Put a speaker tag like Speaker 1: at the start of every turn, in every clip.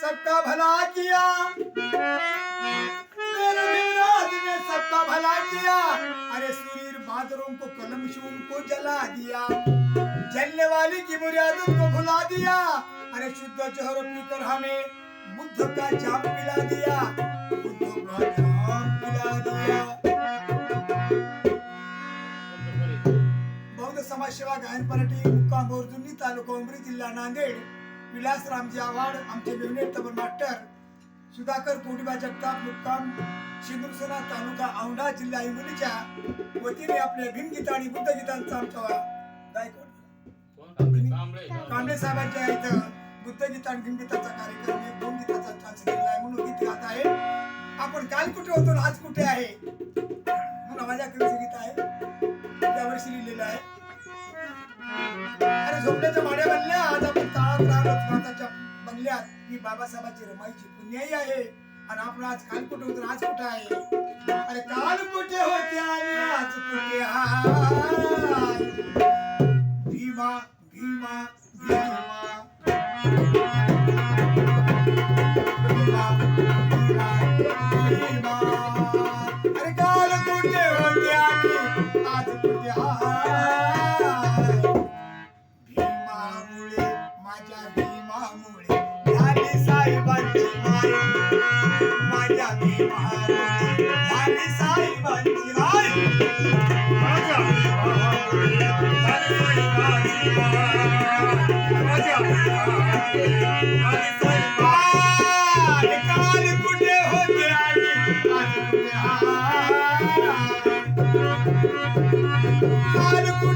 Speaker 1: सबका भला किया। मेरे मेराज ने सबका भला किया। अरे सुरीर बादरों को कलम से को जला दिया। जलने वाली की बुनियादों को भुला दिया। अरे शुद्ध जहर पीकर हमें बुद्ध का जाप पिला दिया। बुद्ध का जाप पिला दिया। बौद्ध समाजसेवा गायन पार्टी मुक्काम बोरजुनी तालुका उमरी जिल्हा नांदेड। विलास रामजी आव्हाड आमचे मेवणे तबल मास्टर सुधाकर कोटिबा जगताप मुक्काम शिंदूरसोना तालुका औंढा जिल्हा हिंगोलीच्या वतीने आपल्या भीमगीता आणि बुद्धगीतांचा आमच्या गायकवाड कांबळे साहेबांच्या इथं बुद्धगीता आणि भीमगीताचा कार्यक्रम आहे. भीमगीताचा चान्स दिलेला आहे म्हणून गीत गात आहे. आपण काल कुठे होतो आज कुठे आहे? म्हणून माझ्याकडे गीत आहे. त्या वर्षी लिहिलेलं आहे. अरे झोपड्याच्या माड्या बनल्या आज आपण बंगल्यात ही बाबासाहेबांची रमाईची पुण्याई आहे. आणि आपण आज काल कुठे होतो. आज कुठे आहे? अरे काल कुठे होते आणि आज कुठे हाय भीमा भीमा भीमा, भीमा, भीमा. अरे काल कुठे होते आणि आज साहेबांची माय. काल कुठे होते काल कुठे?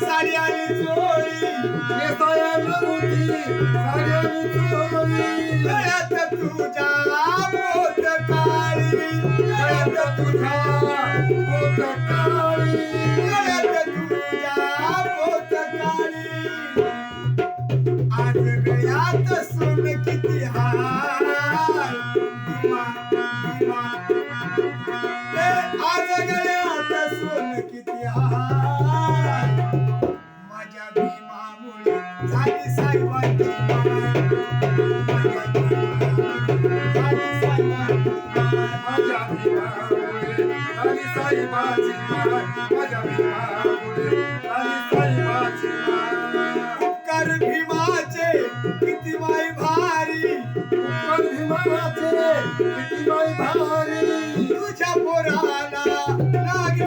Speaker 1: साडी आली चोळी नेसाया नव्हती साडी चोळी गळ्यात तुझ्या काळी गळ्यात तुझ्या काळी। माझ्या झाली साहेबांची माझ्या भीमामुळे झाली साहेबांची माझ्या भीमामुळे झाली साहेबांची उपकार भीमाचे किती माय भारी उपकार भीमाचे किती माय भारी